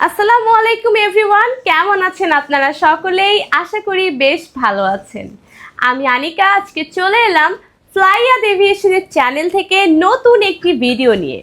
আসসালামু আলাইকুম এভরিওয়ান, কেমন আছেন আপনারা সকলেই? আশা করি বেশ ভালো আছেন। আমি আনিকা, আজকে চলে এলাম ফ্লাইয়াদ এভিয়েশনের চ্যানেল থেকে নতুন একটি ভিডিও নিয়ে।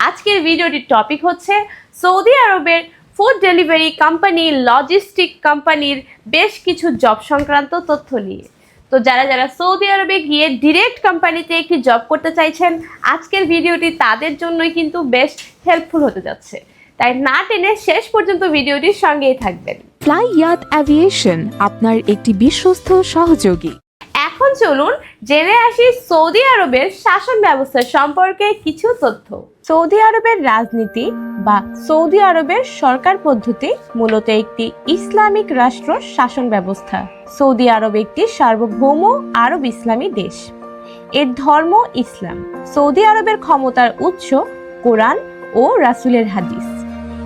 আজকের ভিডিওটির টপিক হচ্ছে সৌদি আরবের ফুড ডেলিভারি কোম্পানি, লজিস্টিক কোম্পানির বেশ কিছু জব সংক্রান্ত তথ্য নিয়ে। তো যারা যারা সৌদি আরবে গিয়ে ডিরেক্ট কোম্পানিতে একটি জব করতে চাইছেন, আজকের ভিডিওটি তাদের জন্যই কিন্তু বেশ হেল্পফুল হতে যাচ্ছে। তাই না টেনে শেষ পর্যন্ত ভিডিওটির সঙ্গেই থাকবেন। ফ্লাই ইয়াত অ্যাভিয়েশন আপনার একটি বিশ্বস্ত সহযোগী। এখন চলুন জেনে আসি সৌদি আরবের শাসন ব্যবস্থা সম্পর্কে কিছু তথ্য। সৌদি আরবের রাজনীতি বা সৌদি আরবের সরকার পদ্ধতি মূলত একটি ইসলামিক রাষ্ট্র শাসন ব্যবস্থা। সৌদি আরব একটি সার্বভৌম আরব ইসলামী দেশ। এর ধর্ম ইসলাম। সৌদি আরবের ক্ষমতার উৎস কোরআন ও রাসূলের হাদিস।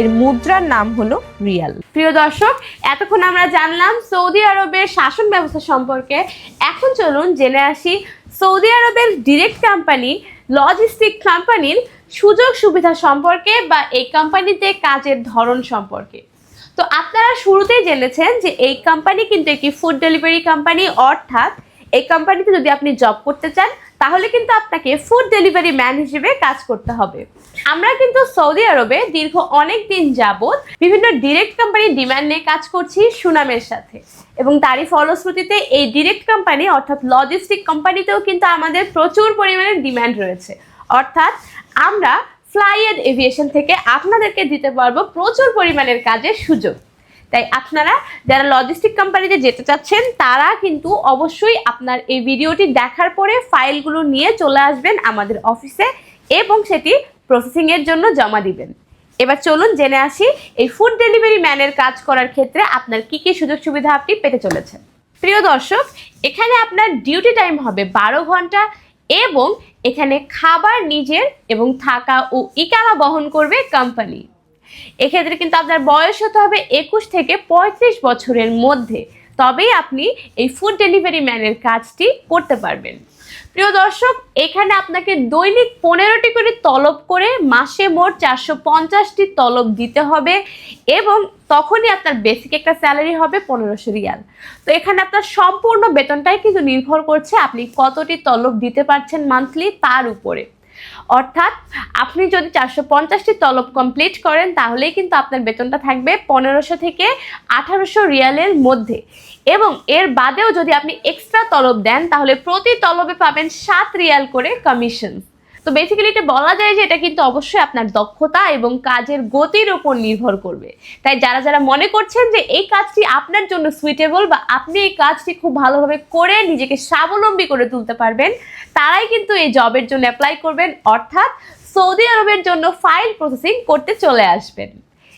এর মুদ্রার নাম হলো রিয়াল। প্রিয় দর্শক, এতক্ষণ আমরা জানলাম সৌদি আরবের শাসন ব্যবস্থা সম্পর্কে। এখন চলুন জেনে আসি সৌদি আরবের ডিরেক্ট কোম্পানি, লজিস্টিক কোম্পানির সুযোগ সুবিধা সম্পর্কে বা এই কোম্পানিতে কাজের ধরন সম্পর্কে। তো আপনারা শুরুতেই জেনেছেন যে এই কোম্পানি কিন্তু একটি ফুড ডেলিভারি কোম্পানি, অর্থাৎ এই কোম্পানিতে যদি আপনি জব করতে চান তাহলে কিন্তু আপনাকে ফুড ডেলিভারি ম্যান হিসেবে কাজ করতে হবে। আমরা কিন্তু সৌদি আরবে দীর্ঘ অনেক দিন যাবৎ বিভিন্ন ডিরেক্ট কোম্পানির ডিমান্ড নিয়ে কাজ করছি সুনামের সাথে। এবং তারই ফলশ্রুতিতে এই ডিরেক্ট কোম্পানি অর্থাৎ লজিস্টিক কোম্পানিতেও কিন্তু আমাদের প্রচুর পরিমাণে ডিমান্ড রয়েছে। অর্থাৎ আমরা ফ্লাইয়েড এভিয়েশন থেকে আপনাদেরকে দিতে পারব প্রচুর পরিমাণের কাজের সুযোগ। তাই আপনারা যারা লজিস্টিক কোম্পানিতে যেতে চাচ্ছেন, তারা কিন্তু অবশ্যই আপনার এই ভিডিওটি দেখার পরে ফাইলগুলো নিয়ে চলে আসবেন আমাদের অফিসে এবং সেটি প্রসেসিংয়ের জন্য জমা দিবেন। এবার চলুন জেনে আসি, এই ফুড ডেলিভারি ম্যানের কাজ করার ক্ষেত্রে আপনার কি কি সুযোগ সুবিধা আপনি পেতে চলেছেন। প্রিয় দর্শক, এখানে আপনার ডিউটি টাইম হবে বারো ঘণ্টা এবং এখানে খাবার নিজের এবং থাকা ও ইকামা বহন করবে কোম্পানি এক্ষেত্রে কিন্তু আপনার বয়স হতে হবে একুশ থেকে পঁয়ত্রিশ বছরের মধ্যে। তবেই আপনি এই ফুড ডেলিভারি ম্যানের কাজটি করতে পারবেন। প্রিয় দর্শক, এখানে আপনাকে দৈনিক পনেরোটি করে তলব করে মাসে মোট চারশো পঞ্চাশটি তলব দিতে হবে এবং তখনই আপনার বেসিক একটা স্যালারি হবে পনেরোশো রিয়াল। তো এখানে আপনার সম্পূর্ণ বেতনটাই কিন্তু নির্ভর করছে আপনি কতটি তলব দিতে পারছেন মান্থলি তার উপরে। অর্থাৎ আপনি যদি চারশো পঞ্চাশটি তলব কমপ্লিট করেন, তাহলেই কিন্তু আপনার বেতনটা থাকবে পনেরোশো থেকে আঠারোশো রিয়ালের মধ্যে। এবং এর বাদেও যদি আপনি এক্সট্রা তলব দেন, তাহলে প্রতি তলবে পাবেন সাত রিয়াল করে কমিশন তো বেসিক্যালি এটা বলা যায় যে এটা কিন্তু অবশ্যই আপনার দক্ষতা এবং কাজের গতির উপর নির্ভর করবে। তাই যারা যারা মনে করছেন যে এই কাজটি আপনার জন্য সুইটেবল বা আপনি এই কাজটি খুব ভালোভাবে করে নিজেকে স্বাবলম্বী করে তুলতে পারবেন, তারাই কিন্তু এই জবের জন্য অ্যাপ্লাই করবেন। অর্থাৎ সৌদি আরবের জন্য ফাইল প্রসেসিং করতে চলে আসবেন।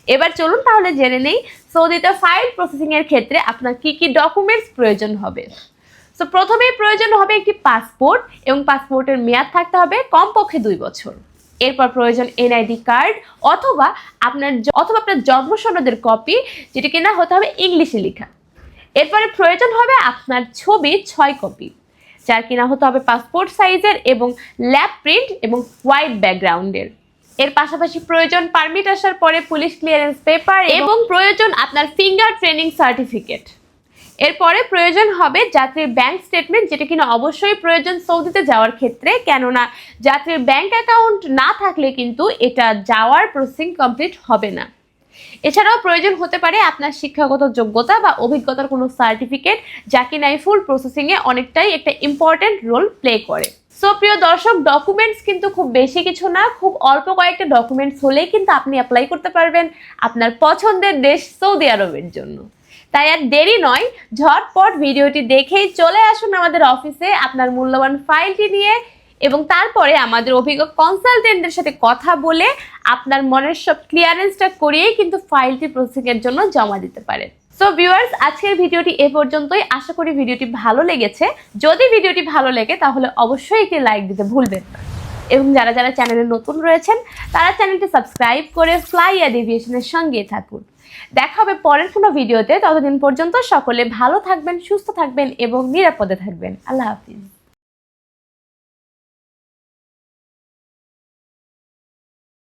এবার চলুন তাহলে জেনে নেই সৌদিতে ফাইল প্রসেসিংয়ের ক্ষেত্রে আপনার কি কি ডকুমেন্টস প্রয়োজন হবে। তো প্রথমেই প্রয়োজন হবে একটি পাসপোর্ট এবং পাসপোর্টের মেয়াদ থাকতে হবে কমপক্ষে দুই বছর। এরপর প্রয়োজন এনআইডি কার্ড অথবা আপনার অথবা আপনার জন্ম সনদের কপি যেটি কিনা হতে হবে ইংলিশে লেখা। এরপরে প্রয়োজন হবে আপনার ছবি ছয় কপি যার কিনা হতে হবে পাসপোর্ট সাইজের এবং ল্যাব প্রিন্ট এবং হোয়াইট ব্যাকগ্রাউন্ডের এর পাশাপাশি প্রয়োজন পারমিট আসার পরে পুলিশ ক্লিয়ারেন্স পেপার এবং প্রয়োজন আপনার ফিঙ্গার ট্রেনিং সার্টিফিকেট এরপরে প্রয়োজন হবে যাত্রীর ব্যাংক স্টেটমেন্ট যেটা কিনা অবশ্যই প্রয়োজন সৌদিতে যাওয়ার ক্ষেত্রে। কেননা, যাত্রীর ব্যাংক অ্যাকাউন্ট না থাকলে কিন্তু এটা যাওয়ার প্রসেসিং কমপ্লিট হবে না। এছাড়াও প্রয়োজন হতে পারে আপনার শিক্ষাগত যোগ্যতা বা অভিজ্ঞতার কোনো সার্টিফিকেট যা কিনা এই ফুল প্রসেসিংয়ে অনেকটাই একটা ইম্পর্ট্যান্ট রোল প্লে করে। সো প্রিয় দর্শক ডকুমেন্টস কিন্তু খুব বেশি কিছু না, খুব অল্প কয়েকটা ডকুমেন্টস হলেই কিন্তু আপনি অ্যাপ্লাই করতে পারবেন আপনার পছন্দের দেশ সৌদি আরবের জন্য। তাই আর দেরি নয়, ঝটপট ভিডিওটি দেখেই চলে আসুন আমাদের অফিসে আপনার মূল্যবান ফাইলটি নিয়ে এবং তারপরে আমাদের অভিজ্ঞ কনসালটেন্টদের সাথে কথা বলে আপনার মনের সব ক্লিয়ারেন্সটা করিয়েই কিন্তু ফাইলটি প্রসেসিংয়ের জন্য জমা দিতে পারেন। সো ভিউয়ার্স আজকের ভিডিওটি এ পর্যন্তই। আশা করি ভিডিওটি ভালো লেগেছে। যদি ভিডিওটি ভালো লেগে, তাহলে অবশ্যই একটি লাইক দিতে ভুলবেন না। এবং যারা যারা চ্যানেলে নতুন রয়েছেন, তারা চ্যানেলটি সাবস্ক্রাইব করে ফ্লাই অ্যাডিভিয়েশনের সঙ্গে থাকুন। দেখা হবে পরের কোনো ভিডিওতে। ততদিন পর্যন্ত সকলে ভালো থাকবেন, সুস্থ থাকবেন এবং নিরাপদে থাকবেন। আল্লাহ হাফিজ।